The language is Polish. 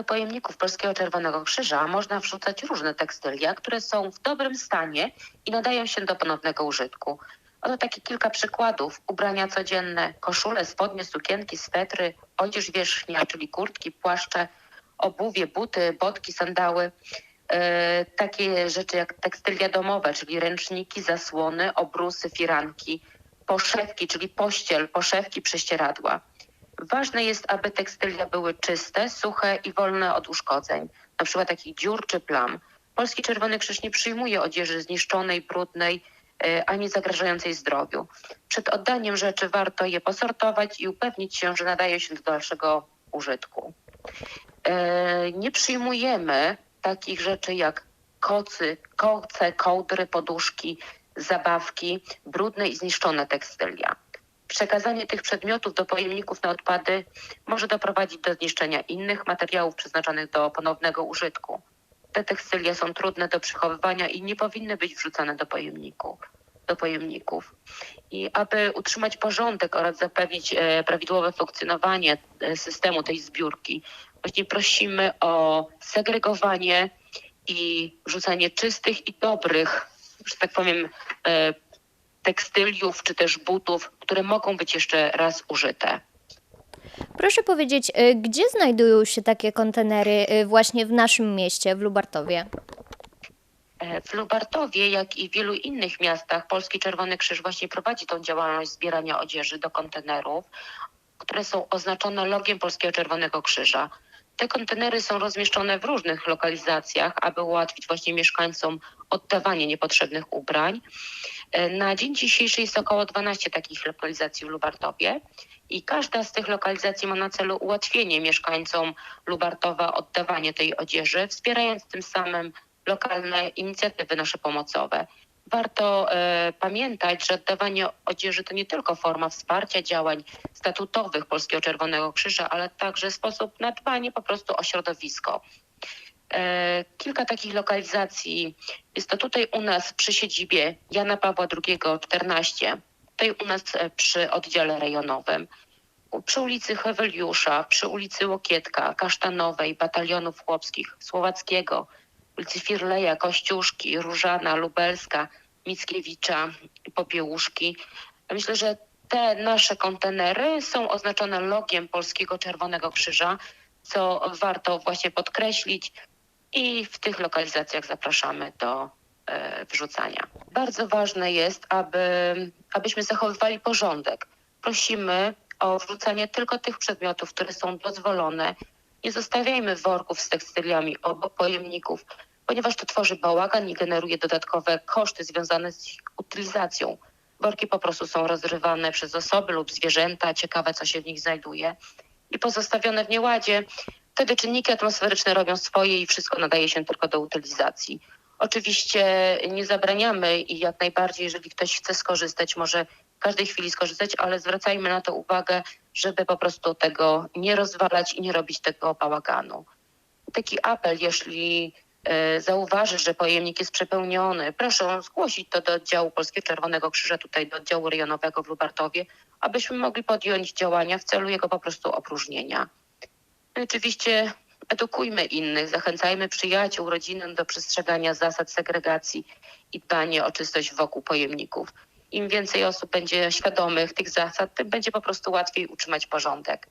do pojemników Polskiego Czerwonego Krzyża można wrzucać różne tekstylia, które są w dobrym stanie i nadają się do ponownego użytku. Oto takie kilka przykładów. Ubrania codzienne, koszule, spodnie, sukienki, swetry, odzież wierzchnia, czyli kurtki, płaszcze, obuwie, buty, botki, sandały. E, takie rzeczy jak tekstylia domowe, czyli ręczniki, zasłony, obrusy, firanki, poszewki, czyli pościel, poszewki, prześcieradła. Ważne jest, aby tekstylia były czyste, suche i wolne od uszkodzeń, przykład takich dziur czy plam. Polski Czerwony Krzyż nie przyjmuje odzieży zniszczonej, brudnej, e, ani zagrażającej zdrowiu. Przed oddaniem rzeczy warto je posortować i upewnić się, że nadają się do dalszego użytku. E, Nie przyjmujemy takich rzeczy jak kocy, koce, kołdry, poduszki, zabawki, brudne i zniszczone tekstylia. Przekazanie tych przedmiotów do pojemników na odpady może doprowadzić do zniszczenia innych materiałów przeznaczonych do ponownego użytku. Te tekstylia są trudne do przechowywania i nie powinny być wrzucane do pojemników. Do pojemników. I aby utrzymać porządek oraz zapewnić e, prawidłowe funkcjonowanie e, systemu tej zbiórki, właśnie prosimy o segregowanie i wrzucanie czystych i dobrych, że tak powiem, e, tekstyliów czy też butów, które mogą być jeszcze raz użyte. Proszę powiedzieć, y, gdzie znajdują się takie kontenery y, właśnie w naszym mieście, w Lubartowie? E, W Lubartowie, jak i w wielu innych miastach, Polski Czerwony Krzyż właśnie prowadzi tą działalność zbierania odzieży do kontenerów, które są oznaczone logiem Polskiego Czerwonego Krzyża. Te kontenery są rozmieszczone w różnych lokalizacjach, aby ułatwić właśnie mieszkańcom oddawanie niepotrzebnych ubrań. E, Na dzień dzisiejszy jest około 12 takich lokalizacji w Lubartowie i każda z tych lokalizacji ma na celu ułatwienie mieszkańcom Lubartowa oddawanie tej odzieży, wspierając tym samym lokalne inicjatywy nasze pomocowe. Warto e, pamiętać, że oddawanie odzieży to nie tylko forma wsparcia działań statutowych Polskiego Czerwonego Krzyża, ale także sposób na dbanie po prostu o środowisko. E, kilka takich lokalizacji jest to tutaj u nas przy siedzibie Jana Pawła II 14, tutaj u nas e, przy oddziale rejonowym, przy ulicy Heweliusza, przy ulicy Łokietka, Kasztanowej, Batalionów Chłopskich, Słowackiego, ulicy Firleja, Kościuszki, Różana, Lubelska, Mickiewicza, Popiełuszki. Myślę, że te nasze kontenery są oznaczone logiem Polskiego Czerwonego Krzyża, co warto właśnie podkreślić i w tych lokalizacjach zapraszamy do e, wrzucania. Bardzo ważne jest, aby, abyśmy zachowywali porządek. Prosimy o wrzucanie tylko tych przedmiotów, które są dozwolone. Nie zostawiajmy worków z tekstyliami obok pojemników, ponieważ to tworzy bałagan i generuje dodatkowe koszty związane z ich utylizacją. Worki po prostu są rozrywane przez osoby lub zwierzęta, ciekawe co się w nich znajduje i pozostawione w nieładzie. Wtedy czynniki atmosferyczne robią swoje i wszystko nadaje się tylko do utylizacji. Oczywiście nie zabraniamy i jak najbardziej, jeżeli ktoś chce skorzystać, może w każdej chwili skorzystać, ale zwracajmy na to uwagę, żeby po prostu tego nie rozwalać i nie robić tego bałaganu. Taki apel, jeśli e, zauważysz, że pojemnik jest przepełniony, proszę zgłosić to do oddziału Polskiego Czerwonego Krzyża, tutaj do oddziału rejonowego w Lubartowie, abyśmy mogli podjąć działania w celu jego po prostu opróżnienia. Oczywiście edukujmy innych, zachęcajmy przyjaciół, rodzinę do przestrzegania zasad segregacji i dbania o czystość wokół pojemników. Im więcej osób będzie świadomych tych zasad, tym będzie po prostu łatwiej utrzymać porządek.